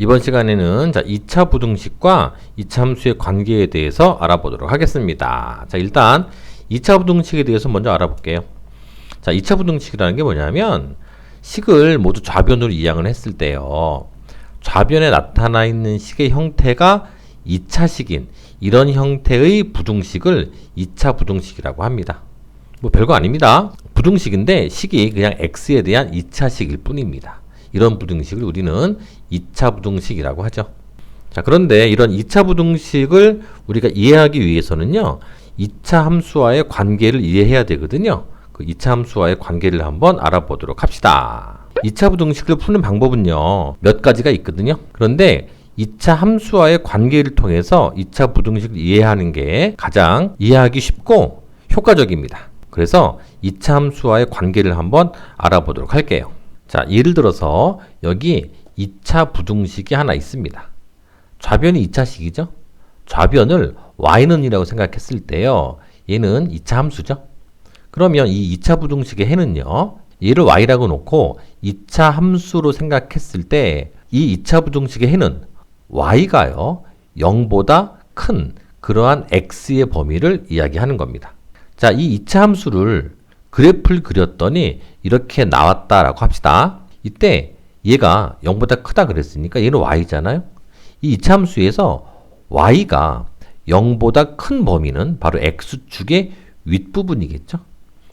이번 시간에는 자, 2차 부등식과 2차 함수의 관계에 대해서 알아보도록 하겠습니다. 자, 일단 2차 부등식에 대해서 먼저 알아볼게요. 자, 2차 부등식이라는 게 뭐냐면 식을 모두 좌변으로 이항을 했을 때요. 좌변에 나타나 있는 식의 형태가 2차식인 이런 형태의 부등식을 2차 부등식이라고 합니다. 뭐 별거 아닙니다. 부등식인데 식이 그냥 x에 대한 2차식일 뿐입니다. 이런 부등식을 우리는 2차 부등식이라고 하죠. 자, 그런데 이런 2차 부등식을 우리가 이해하기 위해서는요. 2차 함수와의 관계를 이해해야 되거든요. 그 2차 함수와의 관계를 한번 알아보도록 합시다. 2차 부등식을 푸는 방법은요. 몇 가지가 있거든요. 그런데 2차 함수와의 관계를 통해서 2차 부등식을 이해하는 게 가장 이해하기 쉽고 효과적입니다. 그래서 2차 함수와의 관계를 한번 알아보도록 할게요. 자, 예를 들어서 여기 2차 부등식이 하나 있습니다. 좌변이 2차식이죠? 좌변을 y는이라고 생각했을 때요. 얘는 2차 함수죠? 그러면 이 2차 부등식의 해는요. 얘를 y라고 놓고 2차 함수로 생각했을 때 이 2차 부등식의 해는 y가요. 0보다 큰 그러한 x의 범위를 이야기하는 겁니다. 자, 이 2차 함수를 그래프를 그렸더니 이렇게 나왔다라고 합시다. 이때 얘가 0보다 크다 그랬으니까 얘는 y잖아요. 이 2차 함수에서 y가 0보다 큰 범위는 바로 x축의 윗부분이겠죠.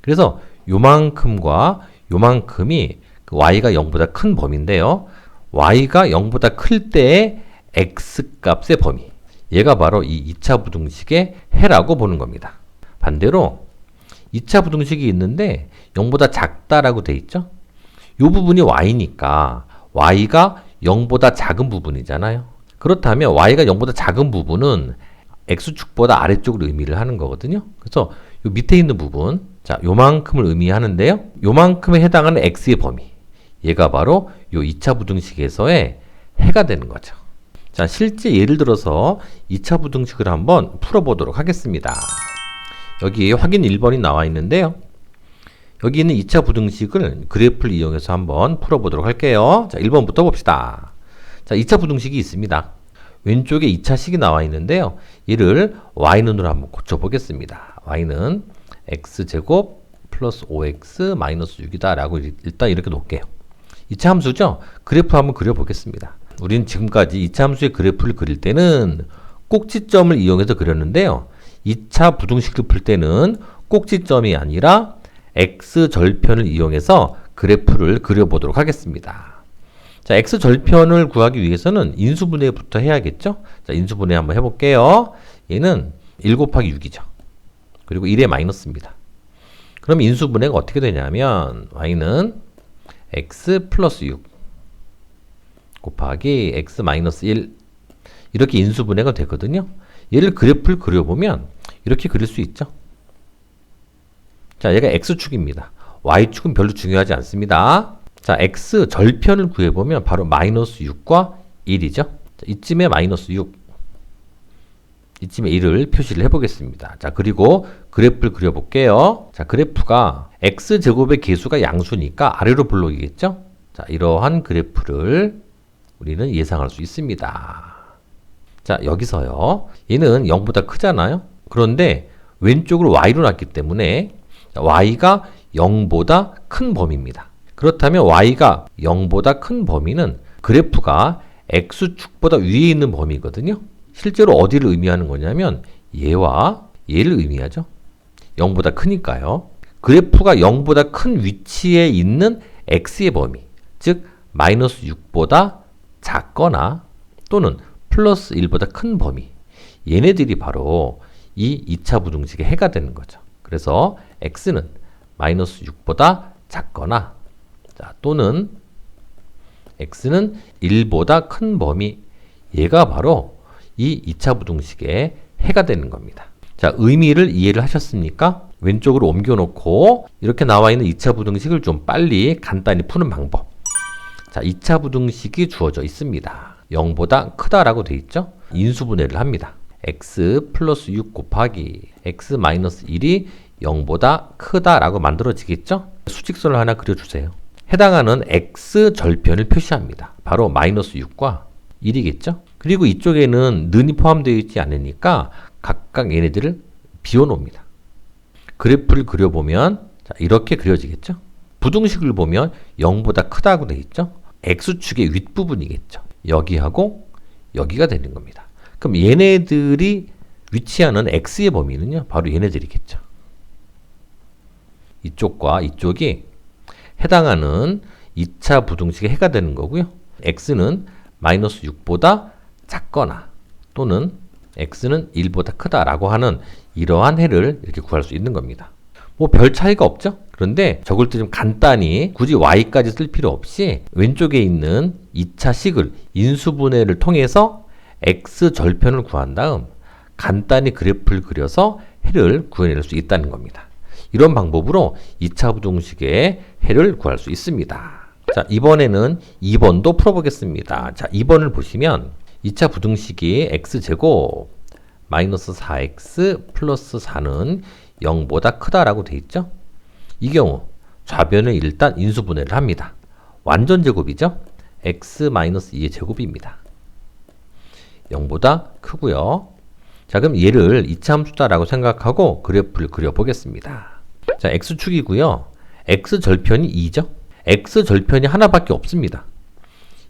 그래서 요만큼과 요만큼이 그 y가 0보다 큰 범위인데요. y가 0보다 클 때의 x값의 범위. 얘가 바로 이 2차 부등식의 해라고 보는 겁니다. 반대로 2차 부등식이 있는데 0보다 작다라고 돼 있죠? 이 부분이 y니까 y가 0보다 작은 부분이잖아요. 그렇다면 y가 0보다 작은 부분은 x축보다 아래쪽을 의미를 하는 거거든요. 그래서 요 밑에 있는 부분, 자, 요만큼을 의미하는데요. 요만큼에 해당하는 x의 범위. 얘가 바로 요 2차 부등식에서의 해가 되는 거죠. 자, 실제 예를 들어서 2차 부등식을 한번 풀어보도록 하겠습니다. 여기 확인 1번이 나와 있는데요. 여기 있는 2차 부등식을 그래프를 이용해서 한번 풀어보도록 할게요. 자, 1번부터 봅시다. 자, 2차 부등식이 있습니다. 왼쪽에 2차식이 나와 있는데요. 이를 y는으로 한번 고쳐보겠습니다. y는 x제곱 플러스 5x 마이너스 6이다 라고 일단 이렇게 놓을게요. 2차 함수죠? 그래프 한번 그려보겠습니다. 우리는 지금까지 2차 함수의 그래프를 그릴 때는 꼭지점을 이용해서 그렸는데요. 2차 부등식을 풀 때는 꼭지점이 아니라 x절편을 이용해서 그래프를 그려보도록 하겠습니다. 자, x절편을 구하기 위해서는 인수분해부터 해야겠죠? 자, 인수분해 한번 해볼게요. 얘는 1 곱하기 6이죠. 그리고 1의 마이너스입니다. 그럼 인수분해가 어떻게 되냐면 y는 x 플러스 6 곱하기 x 마이너스 1 이렇게 인수분해가 되거든요. 얘를 그래프를 그려보면 이렇게 그릴 수 있죠. 자, 얘가 x축입니다. y축은 별로 중요하지 않습니다. 자, x 절편을 구해보면 바로 마이너스 6과 1이죠. 자, 이쯤에 마이너스 6, 이쯤에 1을 표시를 해보겠습니다. 자, 그리고 그래프를 그려볼게요. 자, 그래프가 x제곱의 개수가 양수니까 아래로 블록이겠죠? 자, 이러한 그래프를 우리는 예상할 수 있습니다. 자, 여기서요. 얘는 0보다 크잖아요? 그런데 왼쪽으로 y로 놨기 때문에 y가 0보다 큰 범위입니다. 그렇다면 y가 0보다 큰 범위는 그래프가 x축보다 위에 있는 범위거든요. 실제로 어디를 의미하는 거냐면 얘와 얘를 의미하죠. 0보다 크니까요. 그래프가 0보다 큰 위치에 있는 x의 범위, 즉 마이너스 6보다 작거나 또는 플러스 1보다 큰 범위. 얘네들이 바로 이 2차 부등식의 해가 되는 거죠. 그래서 x는 마이너스 6보다 작거나 자, 또는 x는 1보다 큰 범위 얘가 바로 이 2차 부등식의 해가 되는 겁니다. 자, 의미를 이해를 하셨습니까? 왼쪽으로 옮겨 놓고 이렇게 나와 있는 2차 부등식을 좀 빨리 간단히 푸는 방법. 자, 2차 부등식이 주어져 있습니다. 0보다 크다라고 돼 있죠? 인수분해를 합니다. x 플러스 6 곱하기 x 마이너스 1이 0보다 크다라고 만들어지겠죠? 수직선을 하나 그려주세요. 해당하는 x 절편을 표시합니다. 바로 마이너스 6과 1이겠죠? 그리고 이쪽에는 는이 포함되어 있지 않으니까 각각 얘네들을 비워놓습니다. 그래프를 그려보면 자, 이렇게 그려지겠죠? 부등식을 보면 0보다 크다고 되어 있죠? x축의 윗부분이겠죠. 여기하고 여기가 되는 겁니다. 그럼 얘네들이 위치하는 x의 범위는요. 바로 얘네들이겠죠. 이쪽과 이쪽이 해당하는 2차 부등식의 해가 되는 거고요. x는 마이너스 6보다 작거나 또는 x는 1보다 크다라고 하는 이러한 해를 이렇게 구할 수 있는 겁니다. 뭐 별 차이가 없죠? 그런데 적을 때 좀 간단히 굳이 y까지 쓸 필요 없이 왼쪽에 있는 2차 식을 인수분해를 통해서 x 절편을 구한 다음 간단히 그래프를 그려서 해를 구해낼 수 있다는 겁니다. 이런 방법으로 2차 부등식의 해를 구할 수 있습니다. 자, 이번에는 2번도 풀어보겠습니다. 자, 2번을 보시면 2차 부등식이 x제곱 마이너스 4x 플러스 4는 0보다 크다라고 돼 있죠? 이 경우 좌변을 일단 인수분해를 합니다. 완전 제곱이죠? x 마이너스 2의 제곱입니다. 0보다 크고요. 자, 그럼 얘를 이차함수다라고 생각하고 그래프를 그려보겠습니다. 자, x축이고요. x 절편이 2죠? x 절편이 하나밖에 없습니다.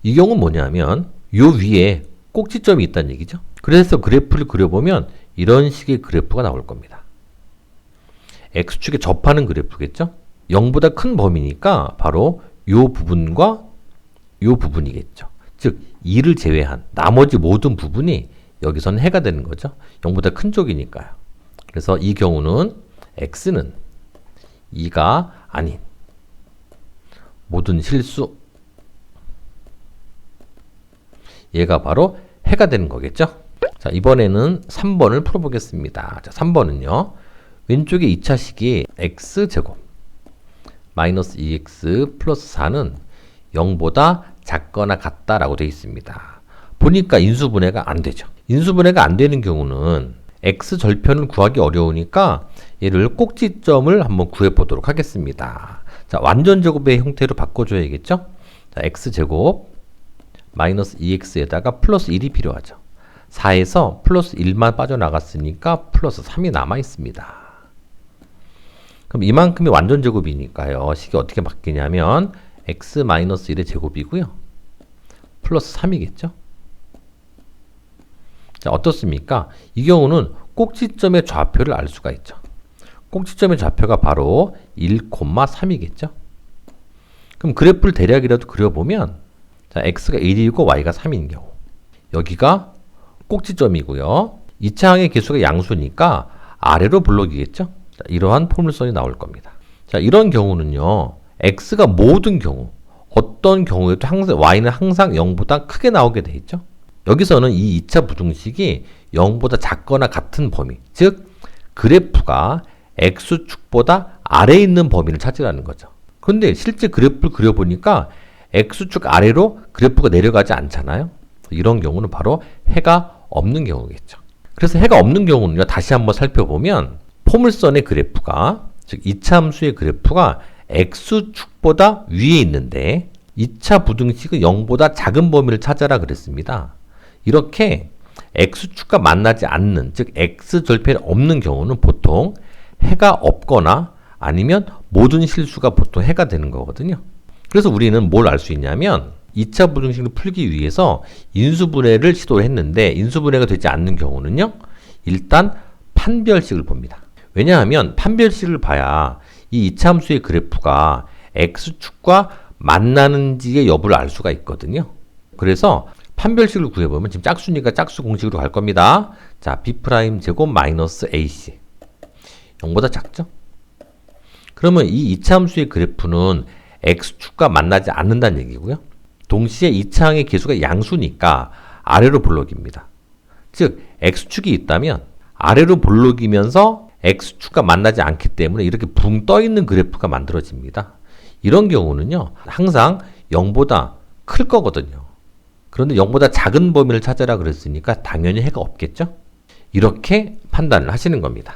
이 경우 뭐냐면 요 위에 꼭지점이 있다는 얘기죠. 그래서 그래프를 그려보면 이런 식의 그래프가 나올 겁니다. X축에 접하는 그래프겠죠? 0보다 큰 범위니까 바로 요 부분과 요 부분이겠죠. 즉 2를 제외한 나머지 모든 부분이 여기서는 해가 되는 거죠. 0보다 큰 쪽이니까요. 그래서 이 경우는 x는 2가 아닌 모든 실수 얘가 바로 해가 되는 거겠죠. 자, 이번에는 3번을 풀어보겠습니다. 자, 3번은요. 왼쪽에 2차식이 x제곱 마이너스 2x 플러스 4는 0보다 작거나 같다라고 되어 있습니다. 보니까 인수분해가 안 되죠. 인수분해가 안 되는 경우는 x 절편을 구하기 어려우니까 얘를 꼭지점을 한번 구해 보도록 하겠습니다. 자, 완전 제곱의 형태로 바꿔줘야겠죠? 자, x제곱 마이너스 2x에다가 플러스 1이 필요하죠. 4에서 플러스 1만 빠져나갔으니까 플러스 3이 남아 있습니다. 그럼 이만큼이 완전 제곱이니까요. 식이 어떻게 바뀌냐면 x 마이너스 1의 제곱이고요. 플러스 3이겠죠? 자, 어떻습니까? 이 경우는 꼭지점의 좌표를 알 수가 있죠. 꼭지점의 좌표가 바로 1,3이겠죠? 그럼 그래프를 대략이라도 그려보면 자, x가 1이고 y가 3인 경우 여기가 꼭지점이고요. 2차항의 개수가 양수니까 아래로 블록이겠죠? 자, 이러한 포물선이 나올 겁니다. 자, 이런 경우는요. x가 모든 경우 어떤 경우에도 항상 y는 항상 0보다 크게 나오게 돼 있죠. 여기서는 이 2차 부등식이 0보다 작거나 같은 범위, 즉 그래프가 x축보다 아래에 있는 범위를 찾으라는 거죠. 근데 실제 그래프를 그려보니까 x축 아래로 그래프가 내려가지 않잖아요. 이런 경우는 바로 해가 없는 경우겠죠. 그래서 해가 없는 경우는요. 다시 한번 살펴보면 포물선의 그래프가 즉 이차함수의 그래프가 x축보다 위에 있는데 2차 부등식은 0보다 작은 범위를 찾아라 그랬습니다. 이렇게 x축과 만나지 않는 즉 x절편이 없는 경우는 보통 해가 없거나 아니면 모든 실수가 보통 해가 되는 거거든요. 그래서 우리는 뭘 알 수 있냐면 2차 부등식을 풀기 위해서 인수분해를 시도를 했는데 인수분해가 되지 않는 경우는요. 일단 판별식을 봅니다. 왜냐하면 판별식을 봐야 이 2차 함수의 그래프가 x축과 만나는지의 여부를 알 수가 있거든요. 그래서 판별식을 구해보면 지금 짝수니까 짝수 공식으로 갈 겁니다. 자, b' 제곱 마이너스 ac 0보다 작죠? 그러면 이 2차 함수의 그래프는 x축과 만나지 않는다는 얘기고요. 동시에 2차항의 개수가 양수니까 아래로 볼록입니다. 즉 x축이 있다면 아래로 볼록이면서 x축과 만나지 않기 때문에 이렇게 붕 떠 있는 그래프가 만들어집니다. 이런 경우는요. 항상 0보다 클 거거든요. 그런데 0보다 작은 범위를 찾아라 그랬으니까 당연히 해가 없겠죠? 이렇게 판단을 하시는 겁니다.